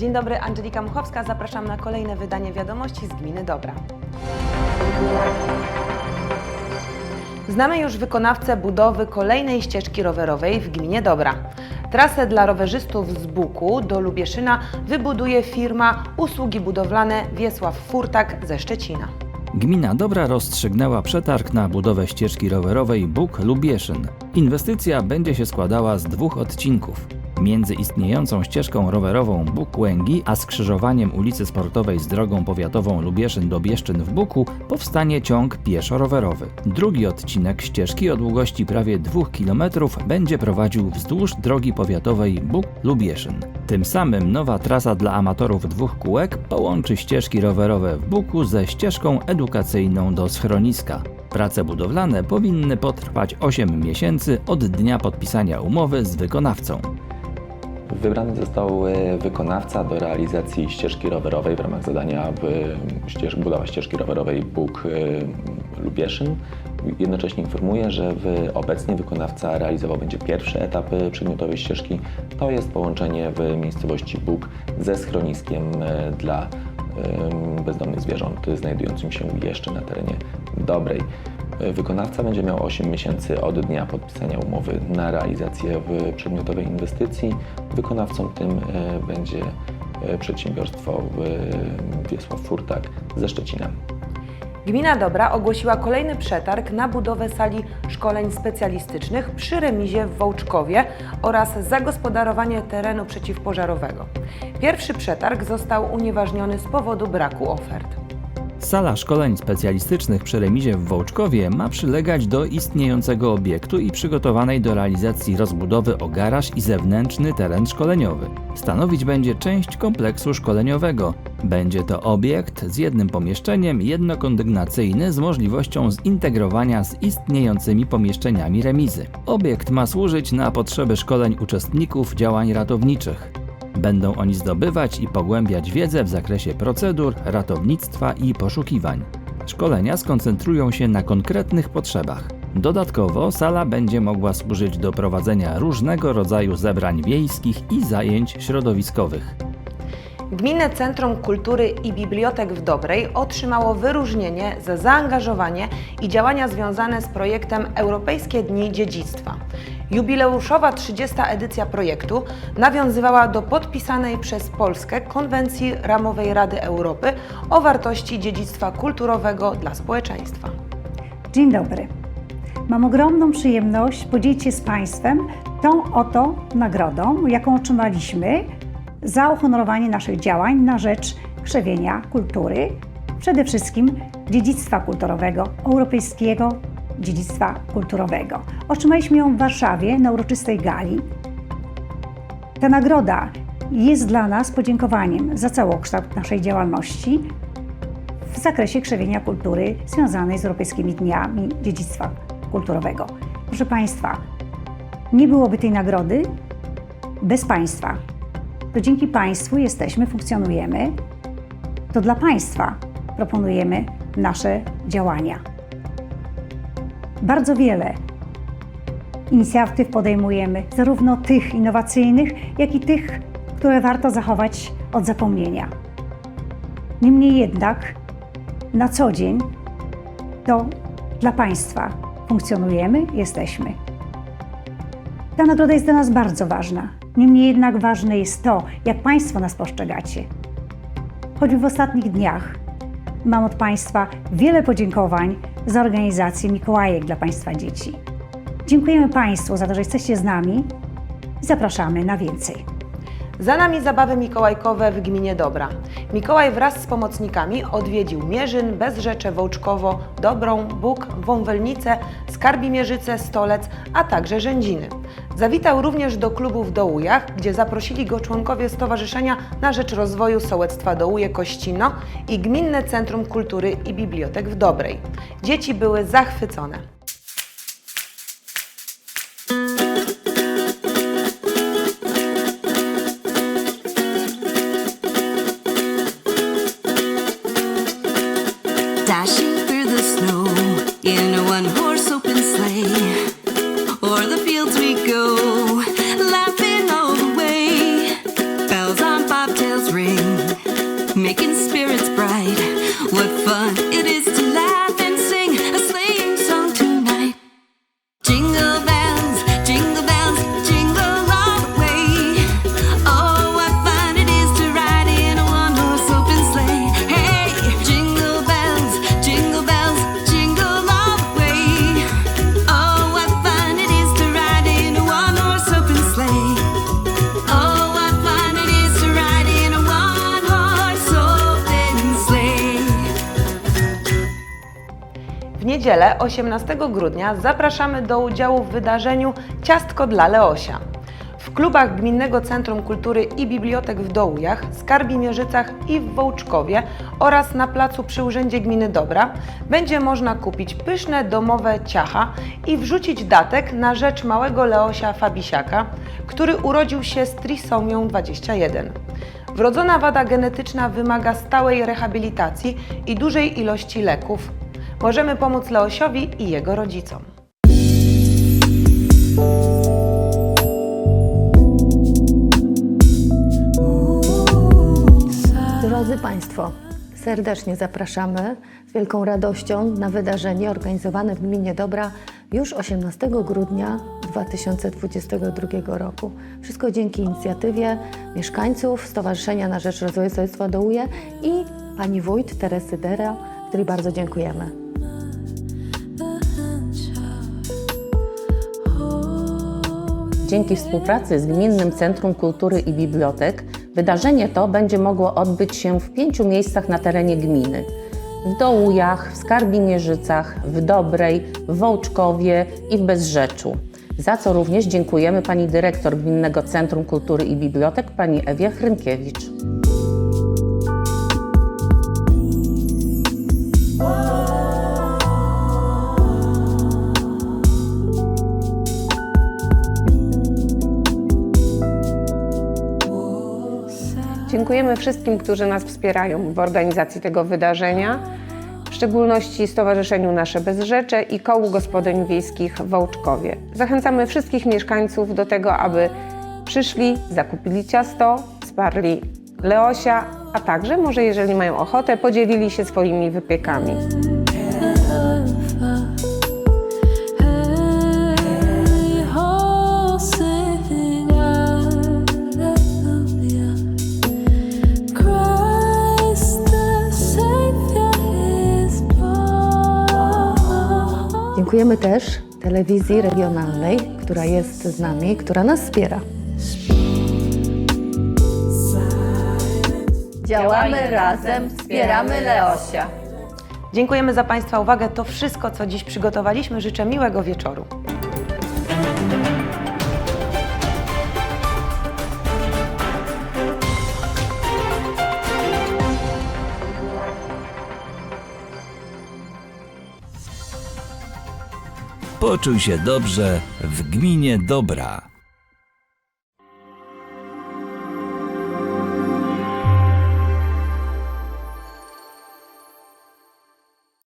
Dzień dobry, Angelika Muchowska. Zapraszam na kolejne wydanie wiadomości z Gminy Dobra. Znamy już wykonawcę budowy kolejnej ścieżki rowerowej w Gminie Dobra. Trasę dla rowerzystów z Buku do Lubieszyna wybuduje firma Usługi Budowlane Wiesław Furtak ze Szczecina. Gmina Dobra rozstrzygnęła przetarg na budowę ścieżki rowerowej Bóg-Lubieszyn. Inwestycja będzie się składała z dwóch odcinków. Między istniejącą ścieżką rowerową Bóg-Łęgi a skrzyżowaniem ulicy Sportowej z drogą powiatową Lubieszyn do Bieszczyn w Buku powstanie ciąg pieszo-rowerowy. Drugi odcinek ścieżki o długości prawie 2 km będzie prowadził wzdłuż drogi powiatowej Bóg-Lubieszyn. Tym samym nowa trasa dla amatorów dwóch kółek połączy ścieżki rowerowe w Buku ze ścieżką edukacyjną do schroniska. Prace budowlane powinny potrwać 8 miesięcy od dnia podpisania umowy z wykonawcą. Wybrany został e, wykonawca do realizacji ścieżki rowerowej w ramach zadania ścież, budowa ścieżki rowerowej Bóg e, Lubieszyn. Jednocześnie informuję, że obecnie wykonawca realizował będzie pierwszy etap e, przedmiotowej ścieżki. To jest połączenie w miejscowości Bóg ze schroniskiem e, dla bezdomnych zwierząt znajdującym się jeszcze na terenie Dobrej. Wykonawca będzie miał 8 miesięcy od dnia podpisania umowy na realizację przedmiotowej inwestycji. Wykonawcą tym e, będzie e, przedsiębiorstwo e, Wiesław Furtak ze Szczecina. Gmina Dobra ogłosiła kolejny przetarg na budowę sali szkoleń specjalistycznych przy remizie w Wołczkowie oraz zagospodarowanie terenu przeciwpożarowego. Pierwszy przetarg został unieważniony z powodu braku ofert. Sala szkoleń specjalistycznych przy remizie w Wołczkowie ma przylegać do istniejącego obiektu i przygotowanej do realizacji rozbudowy o garaż i zewnętrzny teren szkoleniowy. Stanowić będzie część kompleksu szkoleniowego. Będzie to obiekt z jednym pomieszczeniem jednokondygnacyjny z możliwością zintegrowania z istniejącymi pomieszczeniami remizy. Obiekt ma służyć na potrzeby szkoleń uczestników działań ratowniczych. Będą oni zdobywać i pogłębiać wiedzę w zakresie procedur, ratownictwa i poszukiwań. Szkolenia skoncentrują się na konkretnych potrzebach. Dodatkowo sala będzie mogła służyć do prowadzenia różnego rodzaju zebrań wiejskich i zajęć środowiskowych. Gminne Centrum Kultury i Bibliotek w Dobrej otrzymało wyróżnienie za zaangażowanie i działania związane z projektem Europejskie Dni Dziedzictwa. Jubileuszowa 30. edycja projektu nawiązywała do podpisanej przez Polskę konwencji ramowej Rady Europy o wartości dziedzictwa kulturowego dla społeczeństwa. Dzień dobry. Mam ogromną przyjemność podzielić się z Państwem tą oto nagrodą, jaką otrzymaliśmy za uhonorowanie naszych działań na rzecz krzewienia kultury, przede wszystkim dziedzictwa kulturowego, europejskiego dziedzictwa kulturowego. Otrzymaliśmy ją w Warszawie na uroczystej gali. Ta nagroda jest dla nas podziękowaniem za całokształt naszej działalności w zakresie krzewienia kultury związanej z Europejskimi Dniami Dziedzictwa Kulturowego. Proszę Państwa, nie byłoby tej nagrody bez Państwa. To dzięki Państwu jesteśmy, funkcjonujemy. To dla Państwa proponujemy nasze działania. Bardzo wiele inicjatyw podejmujemy, zarówno tych innowacyjnych, jak i tych, które warto zachować od zapomnienia. Niemniej jednak na co dzień to dla Państwa funkcjonujemy, jesteśmy. Ta nagroda jest dla nas bardzo ważna. Niemniej jednak ważne jest to, jak Państwo nas postrzegacie. Choćby w ostatnich dniach mam od Państwa wiele podziękowań za organizację Mikołajek dla Państwa dzieci. Dziękujemy Państwu za to, że jesteście z nami i zapraszamy na więcej. Za nami zabawy mikołajkowe w gminie Dobra. Mikołaj wraz z pomocnikami odwiedził Mierzyn, Bezrzecze, Wołczkowo, Dobrą, Bóg, Wąwelnicę, Skarbimierzyce, Stolec, a także Rzędziny. Zawitał również do klubu w Dołujach, gdzie zaprosili go członkowie Stowarzyszenia na Rzecz Rozwoju Sołectwa Dołuje Kościno i Gminne Centrum Kultury i Bibliotek w Dobrej. Dzieci były zachwycone. Niedzielę 18 grudnia zapraszamy do udziału w wydarzeniu Ciastko dla Leosia. W klubach Gminnego Centrum Kultury i Bibliotek w Dołujach, Skarbimierzycach i w Wołczkowie oraz na placu przy Urzędzie Gminy Dobra będzie można kupić pyszne domowe ciacha i wrzucić datek na rzecz małego Leosia Fabisiaka, który urodził się z trisomią 21. Wrodzona wada genetyczna wymaga stałej rehabilitacji i dużej ilości leków. Możemy pomóc Leosiowi i jego rodzicom. Drodzy Państwo, serdecznie zapraszamy z wielką radością na wydarzenie organizowane w Gminie Dobra już 18 grudnia 2022 roku. Wszystko dzięki inicjatywie mieszkańców Stowarzyszenia na Rzecz Rozwoju Sołectwa Dołuje i pani wójt Teresy Dera, której bardzo dziękujemy. Dzięki współpracy z Gminnym Centrum Kultury i Bibliotek wydarzenie to będzie mogło odbyć się w pięciu miejscach na terenie gminy. W Dołujach, w Skarbimierzycach, w Dobrej, w Wołczkowie i w Bezrzeczu. Za co również dziękujemy pani dyrektor Gminnego Centrum Kultury i Bibliotek, pani Ewie Hrynkiewicz. Dziękujemy wszystkim, którzy nas wspierają w organizacji tego wydarzenia, w szczególności Stowarzyszeniu Nasze Bezrzecze i Kołu Gospodyń Wiejskich w Wołczkowie. Zachęcamy wszystkich mieszkańców do tego, aby przyszli, zakupili ciasto, wsparli Leosia, a także, może jeżeli mają ochotę, podzielili się swoimi wypiekami. Dziękujemy też telewizji regionalnej, która jest z nami, która nas wspiera. Działamy razem, wspieramy Leosia. Dziękujemy za Państwa uwagę. To wszystko, co dziś przygotowaliśmy. Życzę miłego wieczoru. Poczuj się dobrze w gminie Dobra.